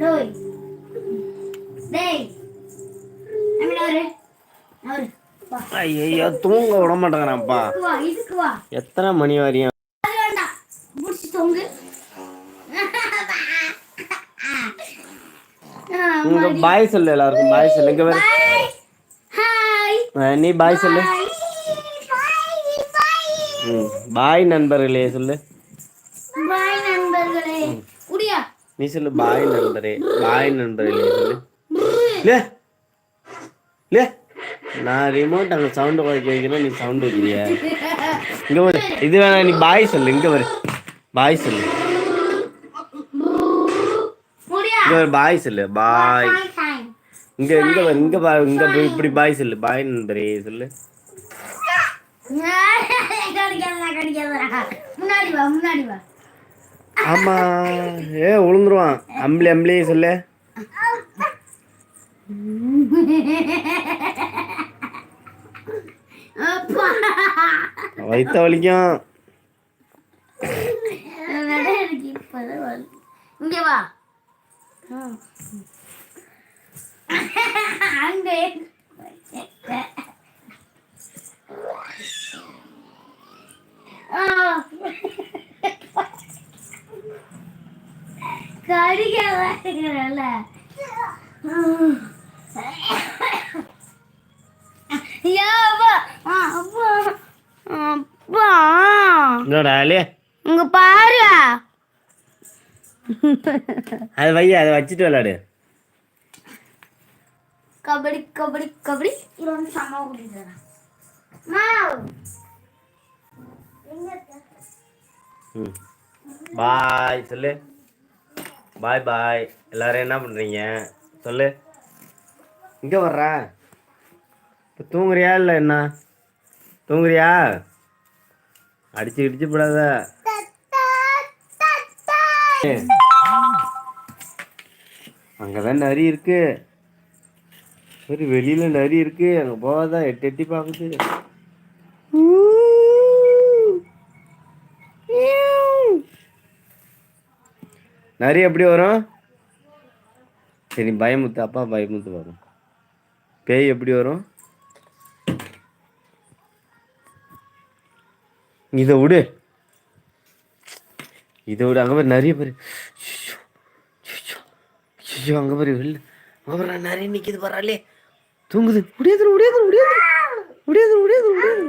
டேய். டேய். வா. ஐயோ தூங்க விட மாட்டேங்கிறான்ப்பா. இதுக்கு வா இதுக்கு வா. எத்தனை மணி வரையும்? உங்க பாய் சொல்லு எல்லாருக்கும் பாய் சொல்லு. இங்க ஹாய். நீ பாய் சொல்லு. பாய் நண்பர்களே சொல்லு. பாய். நண்பர்களே. உடியா நீ சொல்லு பாய் நண்பரே பாய் நண்பர்களே சொல்லு. லே. லே. நான் ரிமோட் அங்கே சவுண்டு வைக்கிறேன் நீ சவுண்டு வைக்கிறியா? இங்க வரு. இது வேணா நீ பாய் சொல்லு இங்க வரு. பாய் சொல்லு. இங்க வரு பாய் சொல்லு பாய். இங்க இங்க வரு இங்க பா இங்க போய் இப்படி பாய் சொல்லு பாய் நண்பரே சொல்லு. முன்னாடி வா முன்னாடி வா. ஆமா. ஏ உளுந்துருவான். அம்பளி அம்பளி சொல்லு. வயித்த வலிக்கும். இங்க வா. அங்க. கடிக்கல இங்க பாரு. அது வை அதை வச்சுட்டு விளாடு. கபடி கபடி கபடி. இது வந்து குடிக்கிறேன் பாய் சொல்லு. பாய் பாய் எல்லாரும் என்ன பண்ணுறீங்க சொல்லு. இங்கே வர்ற. இப்போ தூங்குறியா இல்லை என்ன? தூங்குறியா? அடிச்சு கிடிச்சு போடாத. அங்கதான் நரி இருக்கு. சரி வெளியில நரி இருக்கு. அங்க போகாதா. எட்டு எட்டி பாக்குது. நரி எப்படி வரும்? சரி பயமுத்து அப்பா பயமுத்து வரும். பேய் எப்படி வரும்? இதை விடு. இதை விடு. அங்கே பாரு நிறைய பேர். ஐயோ அங்கே பாரு வெளில அங்கே பாரு நிறைய நிற்கிது பரவாயில்லே தூங்குது. முடியாது முடியாது முடியாது முடியாது முடியாது முடியாது